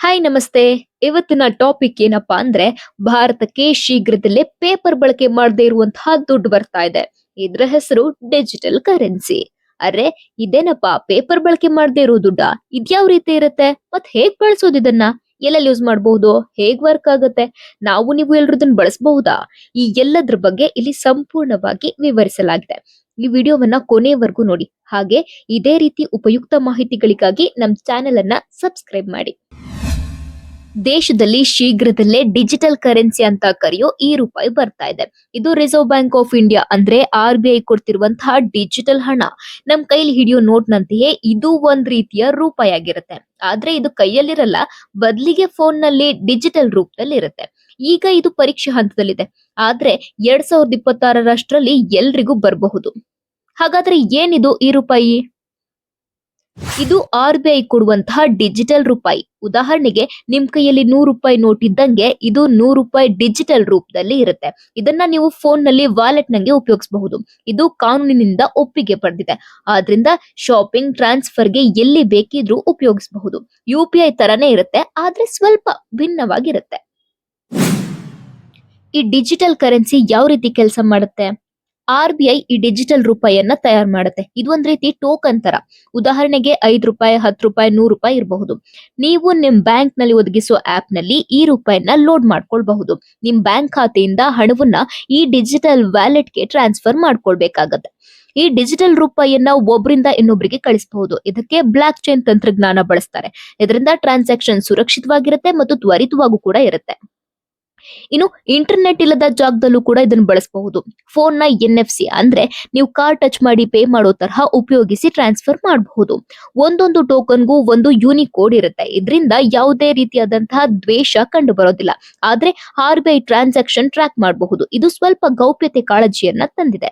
Hi ನಮಸ್ತೆ. ಇವತ್ತಿನ topic ಏನಪ್ಪಾ ಅಂದ್ರೆ ಭಾರತಕ್ಕೆ ಶೀಘ್ರದಲ್ಲೇ ಪೇಪರ್ ಬಳಕೆ ಮಾಡದೇ ಇರುವಂತಹ ದುಡ್ಡು ಬರ್ತಾ ಇದೆ. ಇದ್ರ ಹೆಸರು ಡಿಜಿಟಲ್ ಕರೆನ್ಸಿ ಅರೆ, ಇದೇನಪ್ಪಾ ಪೇಪರ್ ಬಳಕೆ ಮಾಡದೇ ಇರೋ ದುಡ್ಡ? ಇದ್ಯಾವ ರೀತಿ ಇರುತ್ತೆ? ಮತ್ ಹೇಗ್ ಬಳಸೋದು ಇದನ್ನ? ಎಲ್ಲೆಲ್ಲಿ ಯೂಸ್ ಮಾಡಬಹುದು? ಹೇಗ್ ವರ್ಕ್ ಆಗುತ್ತೆ? ನಾವು ನೀವು ಎಲ್ರದನ್ನ ಬಳಸಬಹುದಾ? ಈ ಎಲ್ಲದ್ರ ಬಗ್ಗೆ ಇಲ್ಲಿ ಸಂಪೂರ್ಣವಾಗಿ ವಿವರಿಸಲಾಗಿದೆ. ಈ ವಿಡಿಯೋವನ್ನ ಕೊನೆಯವರೆಗೂ ನೋಡಿ. ಹಾಗೆ ಇದೇ ರೀತಿ ಉಪಯುಕ್ತ ಮಾಹಿತಿಗಳಿಗಾಗಿ ನಮ್ ಚಾನೆಲ್ ಅನ್ನ ಸಬ್ಸ್ಕ್ರೈಬ್ ಮಾಡಿ. ದೇಶದಲ್ಲಿ ಶೀಘ್ರದಲ್ಲೇ ಡಿಜಿಟಲ್ ಕರೆನ್ಸಿ ಅಂತ ಕರೆಯೋ ಈ ರೂಪಾಯಿ ಬರ್ತಾ ಇದೆ. ಇದು ರಿಸರ್ವ್ ಬ್ಯಾಂಕ್ ಆಫ್ ಇಂಡಿಯಾ ಅಂದ್ರೆ ಆರ್ ಬಿ ಐ ಕೊಡ್ತಿರುವಂತಹ ಡಿಜಿಟಲ್ ಹಣ. ನಮ್ ಕೈಲಿ ಹಿಡಿಯೋ ನೋಟ್ ನಂತೆಯೇ ಇದು ಒಂದ್ ರೀತಿಯ ರೂಪಾಯಿ ಆಗಿರುತ್ತೆ. ಆದ್ರೆ ಇದು ಕೈಯಲ್ಲಿರಲ್ಲ, ಬದಲಿಗೆ ಫೋನ್ನಲ್ಲಿ ಡಿಜಿಟಲ್ ರೂಪದಲ್ಲಿ ಇರುತ್ತೆ ಈಗ ಇದು ಪರೀಕ್ಷೆ ಹಂತದಲ್ಲಿದೆ. ಆದ್ರೆ ಎರಡ್ ಸಾವಿರದ ಇಪ್ಪತ್ತಾರರಷ್ಟರಲ್ಲಿ ಎಲ್ರಿಗೂ ಬರಬಹುದು. ಹಾಗಾದ್ರೆ ಏನಿದು ಈ ರೂಪಾಯಿ? ಇದು ಆರ್ ಬಿ ಐ ಕೊಡುವಂತಹ ಡಿಜಿಟಲ್ ರೂಪಾಯಿ. ಉದಾಹರಣೆಗೆ ನಿಮ್ ಕೈಯಲ್ಲಿ ನೂರು ರೂಪಾಯಿ ನೋಟ್ ಇದ್ದಂಗೆ ಇದು ನೂರು ರೂಪಾಯಿ ಡಿಜಿಟಲ್ ರೂಪದಲ್ಲಿ ಇರುತ್ತೆ. ಇದನ್ನ ನೀವು ಫೋನ್ನಲ್ಲಿ ವಾಲೆಟ್ ನಂಗೆ ಉಪಯೋಗಿಸಬಹುದು. ಇದು ಕಾನೂನಿನಿಂದ ಒಪ್ಪಿಗೆ ಪಡೆದಿದೆ. ಆದ್ರಿಂದ ಶಾಪಿಂಗ್ ಟ್ರಾನ್ಸ್ಫರ್ಗೆ ಎಲ್ಲಿ ಬೇಕಿದ್ರೂ ಉಪಯೋಗಿಸಬಹುದು. ಯು ಪಿ ಐ ತರನೇ ಇರುತ್ತೆ, ಆದ್ರೆ ಸ್ವಲ್ಪ ಭಿನ್ನವಾಗಿರುತ್ತೆ. ಈ ಡಿಜಿಟಲ್ ಕರೆನ್ಸಿ ಯಾವ ರೀತಿ ಕೆಲಸ ಮಾಡುತ್ತೆ? ಆರ್ ಬಿ ಐ ಈ ಡಿಜಿಟಲ್ ರೂಪಾಯಿಯನ್ನ ತಯಾರು ಮಾಡುತ್ತೆ. ಇದು ಒಂದ್ ರೀತಿ ಟೋಕನ್ ತರ. ಉದಾಹರಣೆಗೆ ಐದು ರೂಪಾಯಿ, ಹತ್ತು ರೂಪಾಯಿ, ನೂರು ರೂಪಾಯಿ ಇರಬಹುದು. ನೀವು ನಿಮ್ ಬ್ಯಾಂಕ್ನಲ್ಲಿ ಒದಗಿಸೋ ಆಪ್ನಲ್ಲಿ ಈ ರೂಪಾಯಿನ ಲೋಡ್ ಮಾಡ್ಕೊಳ್ಬಹುದು. ನಿಮ್ ಬ್ಯಾಂಕ್ ಖಾತೆಯಿಂದ ಹಣವನ್ನ ಈ ಡಿಜಿಟಲ್ ವ್ಯಾಲೆಟ್ಗೆ ಟ್ರಾನ್ಸ್ಫರ್ ಮಾಡ್ಕೊಳ್ಬೇಕಾಗತ್ತೆ. ಈ ಡಿಜಿಟಲ್ ರೂಪಾಯಿಯನ್ನ ಒಬ್ಬರಿಂದ ಇನ್ನೊಬ್ಬರಿಗೆ ಕಳಿಸಬಹುದು. ಇದಕ್ಕೆ ಬ್ಲಾಕ್ ಚೈನ್ ತಂತ್ರಜ್ಞಾನ ಬಳಸ್ತಾರೆ. ಇದರಿಂದ ಟ್ರಾನ್ಸಾಕ್ಷನ್ ಸುರಕ್ಷಿತವಾಗಿರುತ್ತೆ ಮತ್ತು ತ್ವರಿತವಾಗೂ ಕೂಡ ಇರುತ್ತೆ. ಇನ್ನು ಇಂಟರ್ನೆಟ್ ಇಲ್ಲದ ಜಾಗದಲ್ಲೂ ಕೂಡ ಇದನ್ನು ಬಳಸಬಹುದು. ಫೋನ್ನ ಎನ್ ಎಫ್ ಸಿ ಅಂದ್ರೆ ನೀವು ಕಾರ್ ಟಚ್ ಮಾಡಿ ಪೇ ಮಾಡೋ ತರಹ ಉಪಯೋಗಿಸಿ ಟ್ರಾನ್ಸ್ಫರ್ ಮಾಡಬಹುದು. ಒಂದೊಂದು ಟೋಕನ್ಗೂ ಒಂದು ಯೂನಿಕ್ ಕೋಡ್ ಇರುತ್ತೆ. ಇದರಿಂದ ಯಾವುದೇ ರೀತಿಯಾದಂತಹ ದ್ವೇಷ ಕಂಡು ಬರೋದಿಲ್ಲ ಆದ್ರೆ R B I transaction track ಮಾಡಬಹುದು. ಇದು ಸ್ವಲ್ಪ ಗೌಪ್ಯತೆ ಕಾಳಜಿಯನ್ನ ತಂದಿದೆ.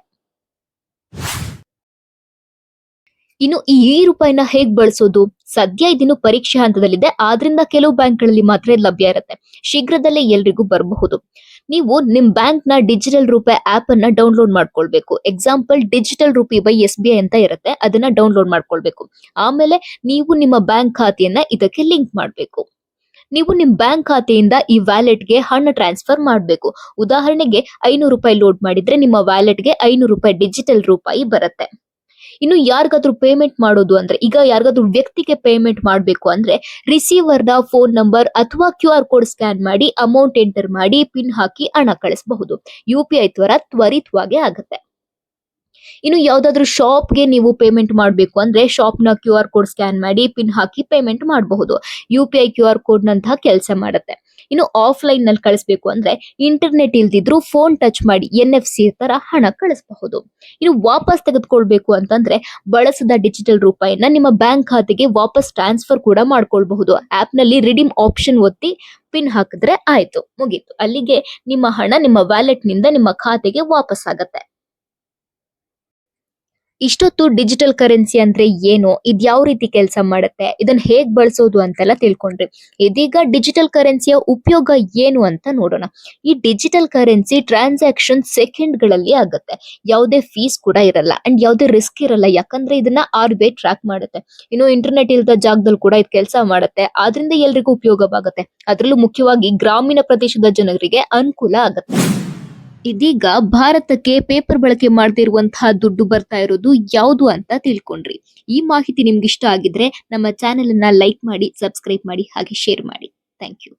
ಇನ್ನು ಈ ರೂಪಾಯಿನ ಹೇಗ್ ಬಳಸೋದು? ಸದ್ಯ ಇದನ್ನು ಪರೀಕ್ಷೆ ಹಂತದಲ್ಲಿದೆ. ಆದ್ರಿಂದ ಕೆಲವು ಬ್ಯಾಂಕ್ಗಳಲ್ಲಿ ಮಾತ್ರ ಲಭ್ಯ ಇರುತ್ತೆ. ಶೀಘ್ರದಲ್ಲೇ ಎಲ್ರಿಗೂ ಬರಬಹುದು. ನೀವು ನಿಮ್ ಬ್ಯಾಂಕ್ನ ಡಿಜಿಟಲ್ ರೂಪಾಯಿ ಆಪ್ ಅನ್ನ ಡೌನ್ಲೋಡ್ ಮಾಡ್ಕೊಳ್ಬೇಕು. Example, digital rupee by S B I ಅಂತ ಇರುತ್ತೆ. ಅದನ್ನ ಡೌನ್ಲೋಡ್ ಮಾಡ್ಕೊಳ್ಬೇಕು. ಆಮೇಲೆ ನೀವು ನಿಮ್ಮ ಬ್ಯಾಂಕ್ ಖಾತೆಯನ್ನ ಇದಕ್ಕೆ ಲಿಂಕ್ ಮಾಡಬೇಕು. ನೀವು ನಿಮ್ ಬ್ಯಾಂಕ್ ಖಾತೆಯಿಂದ ಈ ವ್ಯಾಲೆಟ್ಗೆ ಹಣ ಟ್ರಾನ್ಸ್ಫರ್ ಮಾಡಬೇಕು. ಉದಾಹರಣೆಗೆ ಐನೂರು ರೂಪಾಯಿ ಲೋಡ್ ಮಾಡಿದ್ರೆ ನಿಮ್ಮ ವ್ಯಾಲೆಟ್ಗೆ ಐನೂರು ರೂಪಾಯಿ ಡಿಜಿಟಲ್ ರೂಪಾಯಿ ಬರುತ್ತೆ. ಇನ್ನು ಯಾರಿಗಾದ್ರೂ ಪೇಮೆಂಟ್ ಮಾಡೋದು ಅಂದ್ರೆ, ಈಗ ಯಾರಿಗಾದ್ರೂ ವ್ಯಕ್ತಿಗೆ ಪೇಮೆಂಟ್ ಮಾಡಬೇಕು ಅಂದ್ರೆ ರಿಸೀವರ್ನ ಫೋನ್ ನಂಬರ್ ಅಥವಾ ಕ್ಯೂ ಆರ್ ಕೋಡ್ ಸ್ಕ್ಯಾನ್ ಮಾಡಿ ಅಮೌಂಟ್ ಎಂಟರ್ ಮಾಡಿ ಪಿನ್ ಹಾಕಿ ಹಣ ಕಳಿಸಬಹುದು. ಯು ಪಿ ಐ ತ್ವರ ತ್ವರಿತವಾಗಿ ಆಗುತ್ತೆ. ಇನ್ನು ಯಾವ್ದಾದ್ರು ಶಾಪ್ಗೆ ನೀವು ಪೇಮೆಂಟ್ ಮಾಡಬೇಕು ಅಂದ್ರೆ ಶಾಪ್ನ ಕ್ಯೂ ಆರ್ ಕೋಡ್ ಸ್ಕ್ಯಾನ್ ಮಾಡಿ ಪಿನ್ ಹಾಕಿ ಪೇಮೆಂಟ್ ಮಾಡಬಹುದು. U P I Q R code ನಂತಹ ಕೆಲಸ ಮಾಡುತ್ತೆ. ಇನ್ನು ಆಫ್ಲೈನ್ನಲ್ಲಿ ಕಳಿಸ್ಬೇಕು ಅಂದ್ರೆ ಇಂಟರ್ನೆಟ್ ಇಲ್ದಿದ್ರು ಫೋನ್ ಟಚ್ ಮಾಡಿ ಎನ್ ಎಫ್ ಸಿ ತರ ಹಣ ಕಳಿಸಬಹುದು. ಇನ್ನು ವಾಪಸ್ ತೆಗೆದುಕೊಳ್ಬೇಕು ಅಂತಂದ್ರೆ ಬಳಸದ ಡಿಜಿಟಲ್ ರೂಪಾಯಿನ ನಿಮ್ಮ ಬ್ಯಾಂಕ್ ಖಾತೆಗೆ ವಾಪಸ್ ಟ್ರಾನ್ಸ್ಫರ್ ಕೂಡ ಮಾಡ್ಕೊಳ್ಬಹುದು. ಆಪ್ನಲ್ಲಿ ರಿಡೀಮ್ ಆಪ್ಷನ್ ಒತ್ತಿ ಪಿನ್ ಹಾಕಿದ್ರೆ ಆಯ್ತು, ಮುಗೀತು. ಅಲ್ಲಿಗೆ ನಿಮ್ಮ ಹಣ ನಿಮ್ಮ ವ್ಯಾಲೆಟ್ನಿಂದ ನಿಮ್ಮ ಖಾತೆಗೆ ವಾಪಸ್ ಆಗತ್ತೆ. ಇಷ್ಟೊತ್ತು ಡಿಜಿಟಲ್ ಕರೆನ್ಸಿ ಅಂದ್ರೆ ಏನು? ಇದು ಯಾವ ರೀತಿ ಕೆಲಸ ಮಾಡುತ್ತೆ? ಇದನ್ನ ಹೇಗ್ ಬಳಸೋದು ಅಂತೆಲ್ಲ ತಿಳ್ಕೊಂಡ್ರಿ. ಇದೀಗ ಡಿಜಿಟಲ್ ಕರೆನ್ಸಿಯ ಉಪಯೋಗ ಏನು ಅಂತ ನೋಡೋಣ. ಈ ಡಿಜಿಟಲ್ ಕರೆನ್ಸಿ ಟ್ರಾನ್ಸಾಕ್ಷನ್ ಸೆಕೆಂಡ್ಗಳಲ್ಲಿ ಆಗುತ್ತೆ. ಯಾವುದೇ ಫೀಸ್ ಕೂಡ ಇರಲ್ಲ. ಅಂಡ್ ಯಾವುದೇ ರಿಸ್ಕ್ ಇರಲ್ಲ. ಯಾಕಂದ್ರೆ ಇದನ್ನ ಆರ್ ಬಿ ಟ್ರ್ಯಾಕ್ ಮಾಡುತ್ತೆ. ಇನ್ನು ಇಂಟರ್ನೆಟ್ ಇಲ್ಲದ ಜಾಗದಲ್ಲಿ ಕೂಡ ಇದು ಕೆಲಸ ಮಾಡುತ್ತೆ. ಆದ್ರಿಂದ ಎಲ್ರಿಗೂ ಉಪಯೋಗವಾಗುತ್ತೆ. ಅದರಲ್ಲೂ ಮುಖ್ಯವಾಗಿ ಗ್ರಾಮೀಣ ಪ್ರದೇಶದ ಜನರಿಗೆ ಅನುಕೂಲ ಆಗುತ್ತೆ. ಇದೀಗ ಭಾರತಕ್ಕೆ ಪೇಪರ್ ಬಳಕೆ ಮಾಡದಿರುವಂತಹ ದುಡ್ಡು ಬರ್ತಾ ಇರೋದು ಯಾವುದು ಅಂತ ತಿಳ್ಕೊಂಡ್ರಿ. ಈ ಮಾಹಿತಿ ನಿಮ್ಗೆ ಇಷ್ಟ ಆಗಿದ್ರೆ ನಮ್ಮ ಚಾನೆಲ್ ಅನ್ನ ಲೈಕ್ ಮಾಡಿ ಸಬ್ಸ್ಕ್ರೈಬ್ ಮಾಡಿ, ಹಾಗೆ ಶೇರ್ ಮಾಡಿ. Thank you